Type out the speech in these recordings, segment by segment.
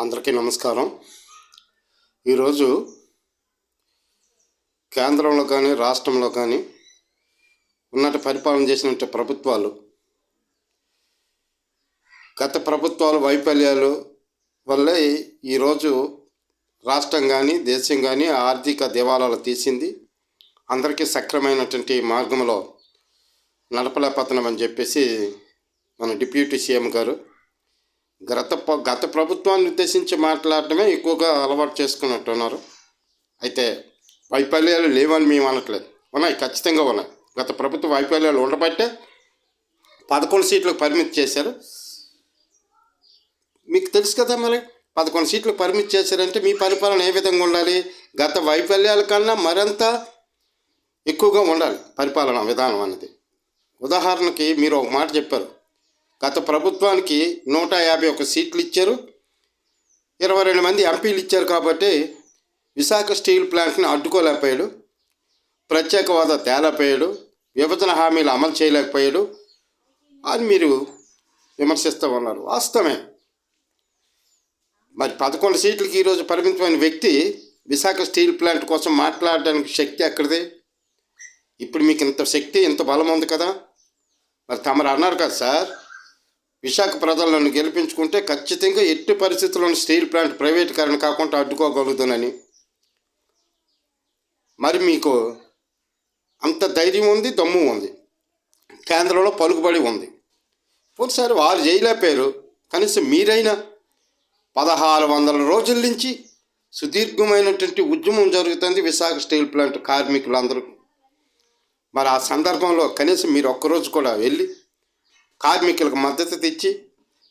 అందరికీ నమస్కారం. ఈరోజు కేంద్రంలో కానీ రాష్ట్రంలో కానీ ఉన్నట్టు పరిపాలన చేసినట్టు ప్రభుత్వాలు గత ప్రభుత్వాలు వైఫల్యాలు వల్లే ఈరోజు రాష్ట్రం కానీ దేశం కానీ ఆర్థిక దివాలాలు తీసింది. అందరికీ సక్రమైనటువంటి మార్గంలో నడపలేకపోతున్నాం అని చెప్పేసి మన డిప్యూటీ సీఎం గారు గత గత ప్రభుత్వాన్ని ఉద్దేశించి మాట్లాడటమే ఎక్కువగా అలవాటు చేసుకున్నట్టున్నారు అయితే వైఫల్యాలు లేవని మేము అనట్లేదు. ఉన్నాయి ఖచ్చితంగా ఉన్నాయి. గత ప్రభుత్వ వైఫల్యాలు ఉండబట్టే పదకొండు సీట్లకు పరిమితి చేశారు. మీకు తెలుసు కదా మరి పదకొండు సీట్లు పరిమితి చేశారంటే మీ పరిపాలన ఏ విధంగా ఉండాలి? గత వైఫల్యాల కన్నా మరింత ఎక్కువగా ఉండాలి పరిపాలన విధానం అనేది. ఉదాహరణకి మీరు ఒక మాట చెప్పారు. గత ప్రభుత్వానికి నూట యాభై ఒక సీట్లు ఇచ్చారు. ఇరవై రెండు మంది ఎంపీలు ఇచ్చారు కాబట్టి విశాఖ స్టీల్ ప్లాంట్ని అడ్డుకోలేకపోయాడు. ప్రత్యేక హోదా తేలేకపోయాడు. విభజన హామీలు అమలు చేయలేకపోయాడు. అని మీరు విమర్శిస్తూ ఉన్నారు. వాస్తవమే. మరి పదకొండు సీట్లకి ఈరోజు పరిమితమైన వ్యక్తి విశాఖ స్టీల్ ప్లాంట్ కోసం మాట్లాడడానికి శక్తి ఎక్కడిది? ఇప్పుడు మీకు ఇంత శక్తి ఇంత బలం ఉంది కదా. మరి తమరు అన్నారు కదా సార్ విశాఖ ప్రజలను గెలిపించుకుంటే ఖచ్చితంగా ఎట్టి పరిస్థితుల్లోనూ స్టీల్ ప్లాంట్ ప్రైవేటీకరణ కాకుండా అడ్డుకోగలుగుతానని. మరి మీకు అంత ధైర్యం ఉంది దమ్ము ఉంది. కేంద్రంలో పలుకుబడి ఉంది. పోలీసారి వారు చేయలేకపోయారు. కనీసం మీరైనా పదహారు వందల రోజుల నుంచి సుదీర్ఘమైనటువంటి ఉద్యమం జరుగుతుంది విశాఖ స్టీల్ ప్లాంట్ కార్మికులందరూ. మరి ఆ సందర్భంలో కనీసం మీరు ఒక్కరోజు కూడా వెళ్ళి కార్మికులకు మద్దతు తెచ్చి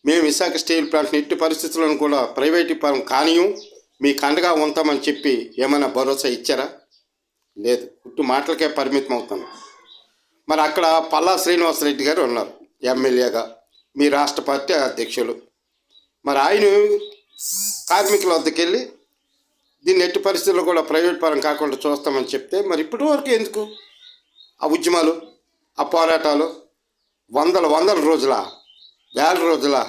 మేము విశాఖ స్టీల్ ప్లాంట్ని ఎట్టి పరిస్థితులను కూడా ప్రైవేటీపరం కానియం మీకు అండగా ఉంటామని చెప్పి ఏమైనా భరోసా ఇచ్చారా? లేదు. పుట్టు మాటలకే పరిమితం అవుతాను. మరి అక్కడ పల్లా శ్రీనివాసరెడ్డి గారు ఉన్నారు ఎమ్మెల్యేగా. మీ రాష్ట్ర పార్టీ అధ్యక్షులు. మరి ఆయన కార్మికుల వద్దకు వెళ్ళి దీన్ని ఎట్టి పరిస్థితుల్లో కూడా ప్రైవేట్ పరం కాకుండా చూస్తామని చెప్తే మరి ఇప్పటి వరకు ఎందుకు? ఆ ఉద్యమాలు ఆ పోరాటాలు వందల వందల రోజుల వేల రోజుల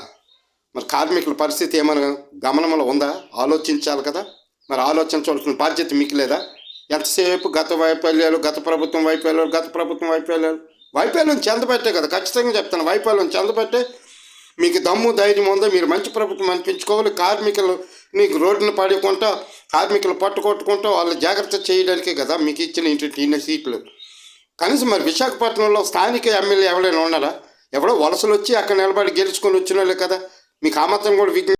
మరి కార్మికుల పరిస్థితి ఏమైనా గమనంలో ఉందా? ఆలోచించాలి కదా. మరి ఆలోచించవలసిన బాధ్యత మీకు లేదా? ఎంతసేపు గత వైఫల్యాలు గత ప్రభుత్వం వైఫల్యాలు గత ప్రభుత్వం వైఫల్యాలు? వైఫల్యం చెందబట్టే కదా ఖచ్చితంగా చెప్తాను. వైఫల్యం చెందబట్టే మీకు దమ్ము ధైర్యం ఉందో? మీరు మంచి ప్రభుత్వం అనిపించుకోవాలి. కార్మికులు నీకు రోడ్డును పడుకుంటా కార్మికులు పట్టుకొట్టుకుంటూ వాళ్ళు జాగ్రత్త చేయడానికే కదా మీకు ఇచ్చిన ఇంటి సీట్లు. కనీసం మరి విశాఖపట్నంలో స్థానిక ఎమ్మెల్యే ఎవరైనా ఉన్నారా? ఎవడో వలసలు వచ్చి అక్కడ నిలబడి గెలుచుకొని వచ్చిన వాళ్ళే కదా. మీకు ఆ మాత్రం కూడా విజ్ఞ